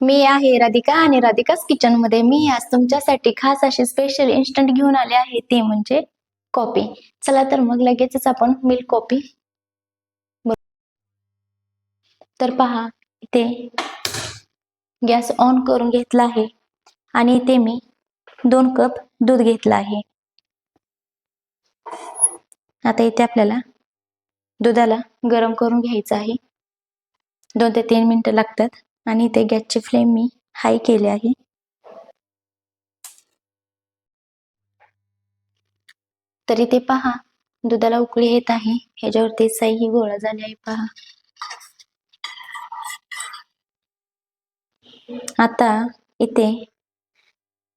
मी आहे राधिका आणि राधिकाच किचनमध्ये. मी आज तुमच्यासाठी खास अशी स्पेशल इन्स्टंट घेऊन आले आहे. ते म्हणजे कॉफी चला तर मग लगेचच आपण मिल्क कॉफी तर पहा इथे गॅस ऑन करून घेतला आहे. आणि इथे मी दोन कप दूध घेतला आहे. आता इथे आपल्याला दुधाला गरम करून घ्यायचं आहे. दोन ते तीन मिनिटं लागतात. आणि इथे गॅसची फ्लेम मी हाय केली आहे. तर इथे पहा दुधाला उकळी येत आहे. ह्याच्यावरती साई ही गोळा झाली आहे पहा. आता इथे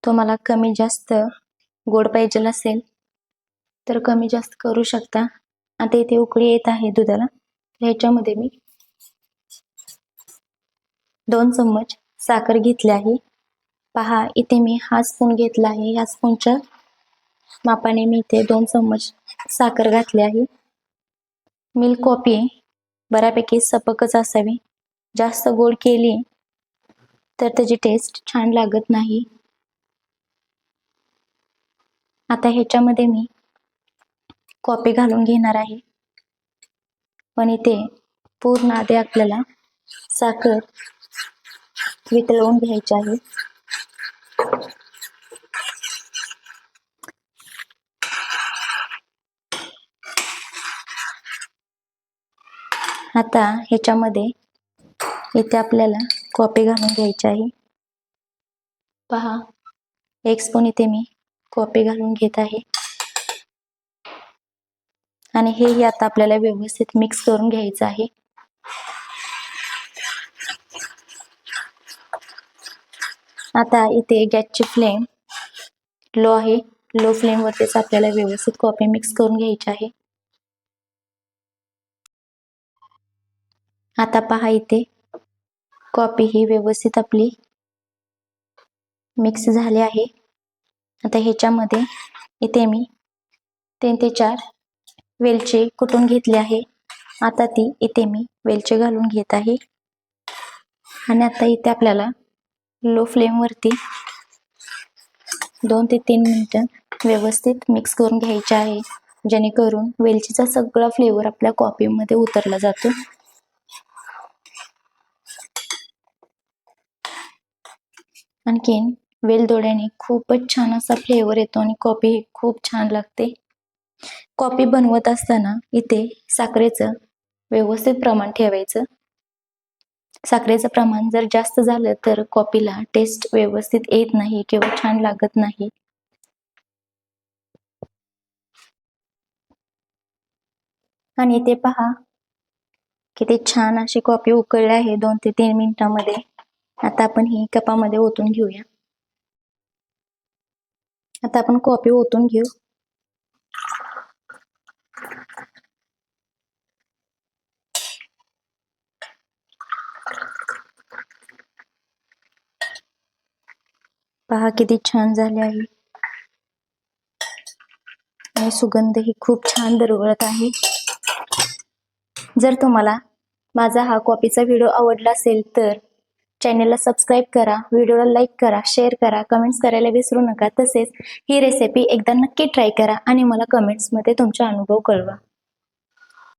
तुम्हाला कमी जास्त गोड पाहिजे असेल तर कमी जास्त करू शकता. आता इथे उकळी येत आहे दुधाला. ह्याच्यामध्ये मी दोन चम्मच साखर घेतली आहे. पहा इथे मी हा स्पून घेतला आहे. या स्पूनच्या मापाने मी इथे दोन चम्मच साखर घातली आहे. मिल्क कॉफी बऱ्यापैकी सपकच असावी. जास्त गोड केली तर त्याची टेस्ट छान लागत नाही. आता ह्याच्यामध्ये मी कॉफी घालून घेणार आहे. पण इथे पूर्ण आधी आपल्याला साखर वितळवून घ्यायचे आहे. आता ह्याच्यामध्ये इथे आपल्याला कॉफी घालून घ्यायची आहे. पहा एक स्पून इथे मी कॉफी घालून घेत आहे. आणि हेही आता आपल्याला व्यवस्थित मिक्स करून घ्यायचं आहे. आता इथे गॅसची फ्लेम लो आहे. लो फ्लेम वरतीच आपल्याला व्यवस्थित कॉफी मिक्स करून घ्यायची आहे. आता पहा इथे कॉफी ही व्यवस्थित आपली मिक्स झाली आहे. आता ह्याच्यामध्ये इथे मी तीन ते चार वेलचे कुटून घेतले आहे. आता ती इथे मी वेलचे घालून घेत आहे. आणि आता इथे आपल्याला लो फ्लेम वरती दोन ते तीन मिनटं व्यवस्थित मिक्स करून घ्यायचे आहे. जेणेकरून वेलचीचा सगळा फ्लेवर आपल्या कॉफीमध्ये उतरला जातो. आणखीन वेलदोड्याने खूपच छान असा फ्लेवर येतो आणि कॉफी खूप छान लागते. कॉफी बनवत असताना इथे साखरेचं व्यवस्थित प्रमाण ठेवायचं. साखरेचं प्रमाण जर जास्त झालं तर कॉपीला टेस्ट व्यवस्थित येत नाही किंवा छान लागत नाही. आणि इथे पहा किती छान अशी कॉफी उकळली आहे दोन ते तीन मिनिटांमध्ये. आता आपण ही कपामध्ये ओतून घेऊया. आता आपण कॉपी ओतून घेऊ. पहा किती छान झाले आहे. आणि सुगंध ही खूप छान दरवळत आहे. जर तुम्हाला माझा हा कॉपीचा व्हिडिओ आवडला असेल तर चॅनेलला सबस्क्राईब करा व्हिडिओला लाईक करा शेअर करा कमेंट्स करायला विसरू नका. तसेच ही रेसिपी एकदा नक्की ट्राय करा आणि मला कमेंट्समध्ये तुमचा अनुभव कळवा.